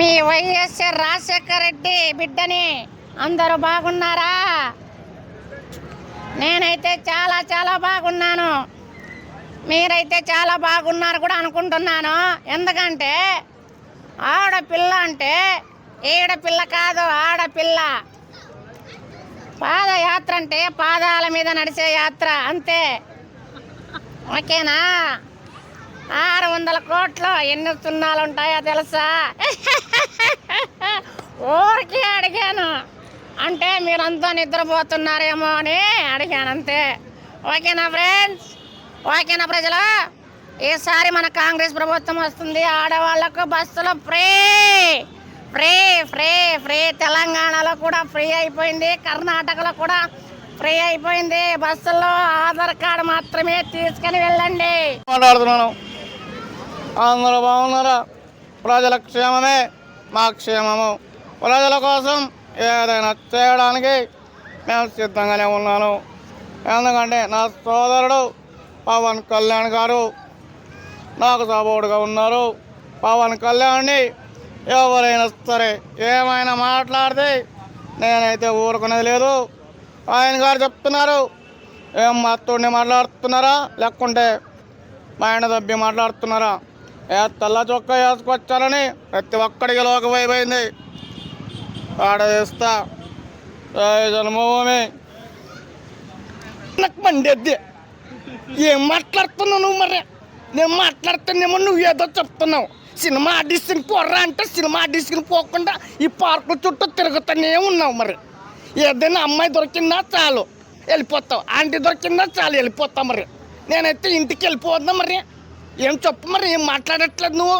మీ వైఎస్ఆర్ రాజశేఖర రెడ్డి బిడ్డని అందరూ బాగున్నారా? నేనైతే చాలా చాలా బాగున్నాను. మీరైతే చాలా బాగున్నారు కూడా అనుకుంటున్నాను. ఎందుకంటే ఆడపిల్ల అంటే ఈడపిల్ల కాదు ఆడపిల్ల. పాదయాత్ర అంటే పాదాల మీద నడిచే యాత్ర అంతే. ఓకేనా? వందల కోట్లు ఎన్ని సున్నాలు ఉంటాయో తెలుసా? ఊరికే అడిగాను. అంటే మీరంతా నిద్రపోతున్నారేమో అని అడిగాను అంతే. ఓకేనా ఫ్రెండ్స్? ఓకేనా ప్రజలు? ఈసారి మన కాంగ్రెస్ ప్రభుత్వం వస్తుంది. ఆడవాళ్ళకు బస్సులు ఫ్రీ. Free free free. తెలంగాణలో కూడా ఫ్రీ అయిపోయింది. కర్ణాటకలో కూడా ఫ్రీ అయిపోయింది. బస్సుల్లో ఆధార్ కార్డు మాత్రమే తీసుకుని వెళ్ళండి. మాట్లాడుతున్నాను అందరూ బాగున్నారా? ప్రజల క్షేమమే మా క్షేమము. ప్రజల కోసం ఏదైనా చేయడానికి మేము సిద్ధంగానే ఉన్నాను. ఎందుకంటే నా సోదరుడు పవన్ కళ్యాణ్ గారు నాకు సపోర్ట్గా ఉన్నారు. పవన్ కళ్యాణ్ని ఎవరైనా సరే ఏమైనా మాట్లాడితే నేనైతే ఊరుకునేది లేదు. ఆయన గారు చెప్తున్నారు ఏం మత్తుడిని మాట్లాడుతున్నారా? లేకుంటే మా ఆయన దబ్బి మాట్లాడుతున్నారా? తెల్ల చొక్క వేసుకొచ్చారని ప్రతి ఒక్కడికి లోకమైపోయింది ఆడ చేస్తా జన్మభూమి. నాకు మండేద్ది. ఏం మాట్లాడుతున్నావు నువ్వు మరి? నేను మాట్లాడుతున్నామో నువ్వు ఏదో చెప్తున్నావు. సినిమా ఆడిషన్ పోర్రా అంటే సినిమా ఆడిషన్ పోకుండా ఈ పార్కు చుట్టూ తిరుగుతూనే ఉన్నావు మరి. ఏదైనా అమ్మాయి దొరికిందా చాలు. వెళ్ళిపోతావు. ఆంటీ దొరికిందా చాలు. వెళ్ళిపోతావు మరి. నేనైతే ఇంటికి వెళ్ళిపోతున్నా మరి? ఏం చెప్పు మరి ఏం మాట్లాడట్లేదు నువ్వు?